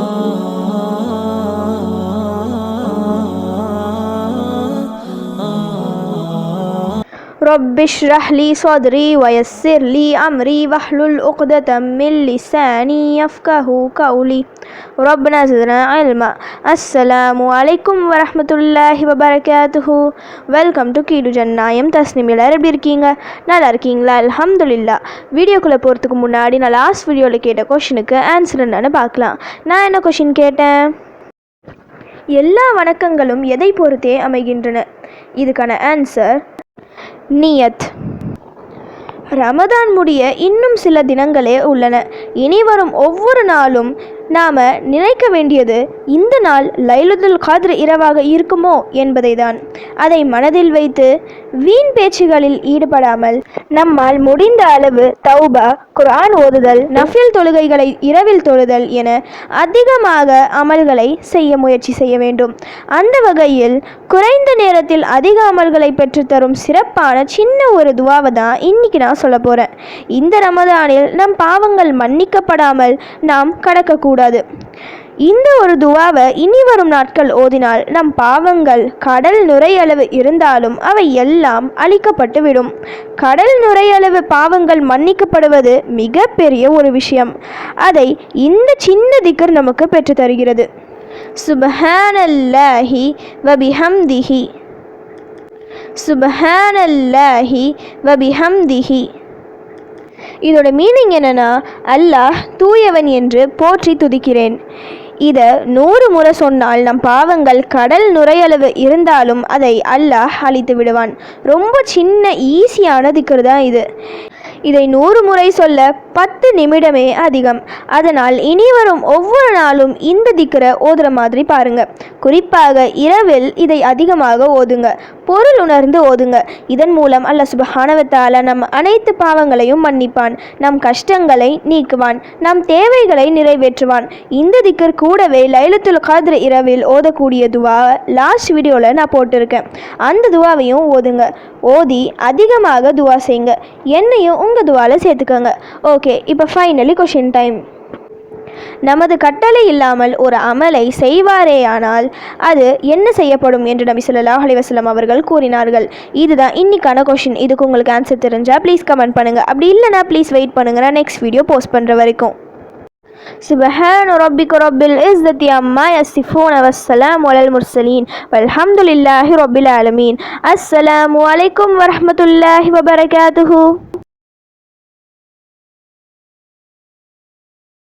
Oh. رب اشرح لي صدري ويسر لي أمري واحلل عقدة من لساني يفقه قولي ربنا زدنا علما السلام عليكم ورحمة الله وبركاته welcome to கீடு ஜன்னாயம் தஸ்னிம் எல்லாரும் எப்படி இருக்கீங்க நல்லா இருக்கீங்களா அல்ஹம்துலில்லா வீடியோக்குள்ளே போகிறதுக்கு முன்னாடி நான் லாஸ்ட் வீடியோவில் கேட்ட கொஷினுக்கு ஆன்சர் என்னன்னு பார்க்கலாம் நான் என்ன கொஷின் கேட்டேன் எல்லா வணக்கங்களும் எதை பொறுத்தே அமைகின்றன இதுக்கான ஆன்சர் நியத். ரமதான் முடிய இன்னும் சில தினங்களே உள்ளன. இனி வரும் ஒவ்வொரு நாளும் நாம் நினைக்க வேண்டியது இந்த நாள் லைலுதுல் காத்ர இரவாக இருக்குமோ என்பதை தான் அதை மனதில் வைத்து வீண் பேச்சுகளில் ஈடுபடாமல் நம்மால் முடிந்த அளவு தௌபா குரான் ஓதுதல் நஃபில் தொழுகைகளை இரவில் தொழுதல் என அதிகமாக அமல்களை செய்ய முயற்சி செய்ய வேண்டும். அந்த வகையில் குறைந்த நேரத்தில் அதிக அமல்களை பெற்றுத்தரும் சிறப்பான சின்ன ஒரு துவாவை தான் இன்னைக்கு நான் சொல்ல போகிறேன் இந்த ரமதானில் நம் பாவங்கள் மன்னிக்கப்படாமல் நாம் கடக்கக்கூடாது. இந்த ஒரு துவாவை இனி வரும் நாட்கள் ஓதினால் நம் பாவங்கள் கடல் நுரையளவு இருந்தாலும் அவை எல்லாம் அழிக்கப்பட்டு விடும் கடல் நுரையளவு பாவங்கள் மன்னிக்கப்படுவது மிகப்பெரிய ஒரு விஷயம். அதை இந்த சின்ன திக்கர் நமக்கு பெற்றுத் தருகிறது. சுபஹானல்லாஹி வபிஹம்திஹி. சுபஹானல்லாஹி வபிஹம்திஹி. இதோட மீனிங் என்னன்னா அல்லாஹ் தூயவன் என்று போற்றி துதிக்கிறேன். இதை நூறு முறை சொன்னால் நம் பாவங்கள் கடல் நுரையளவு இருந்தாலும் அதை அல்லாஹ் அழித்து விடுவான் ரொம்ப சின்ன ஈஸியான திக்கர் தான் இது. இதை நூறு முறை சொல்ல பத்து நிமிடமே அதிகம். அதனால் இனி வரும் ஒவ்வொரு நாளும் இந்த திக்கிற ஓதுற மாதிரி பாருங்க. குறிப்பாக இரவில் இதை அதிகமாக ஓதுங்க. பொருள் உணர்ந்து ஓதுங்க. இதன் மூலம் அல்ல சுபஹானவத்தால நம் அனைத்து பாவங்களையும் மன்னிப்பான். நம் கஷ்டங்களை நீக்குவான். நம் தேவைகளை நிறைவேற்றுவான். இந்த திக்கர் கூடவே லைலத்துல் கத்ர் இரவில் ஓதக்கூடிய துவா லாஸ்ட் வீடியோவில் நான் போட்டிருக்கேன். அந்த துவாவையும் ஓதுங்க. ஓதி அதிகமாக துவா செய்யுங்க என்னையும் உங்கள் துவாவில் சேர்த்துக்கோங்க ஓகே இப்போ ஃபைனலி கொஷின் டைம் நமது கட்டளை இல்லாமல் ஒரு அமலை செய்வாரேயானால் அது என்ன செய்யப்படும் என்று நபி ஸல்லல்லாஹு அலைஹி வஸல்லம் அவர்கள் கூறினார்கள் இதுதான் இன்னைக்கான கொஷின் இதுக்கு உங்களுக்கு ஆன்சர் தெரிஞ்சால் ப்ளீஸ் கமெண்ட் பண்ணுங்கள் அப்படி இல்லைனா ப்ளீஸ் வெயிட் பண்ணுங்கள் நான் நெக்ஸ்ட் வீடியோ போஸ்ட் பண்ணுற வரைக்கும் سبحان ربك رب العزة عما يصفون والسلام على المرسلين والحمد لله رب العالمين السلام عليكم ورحمة الله وبركاته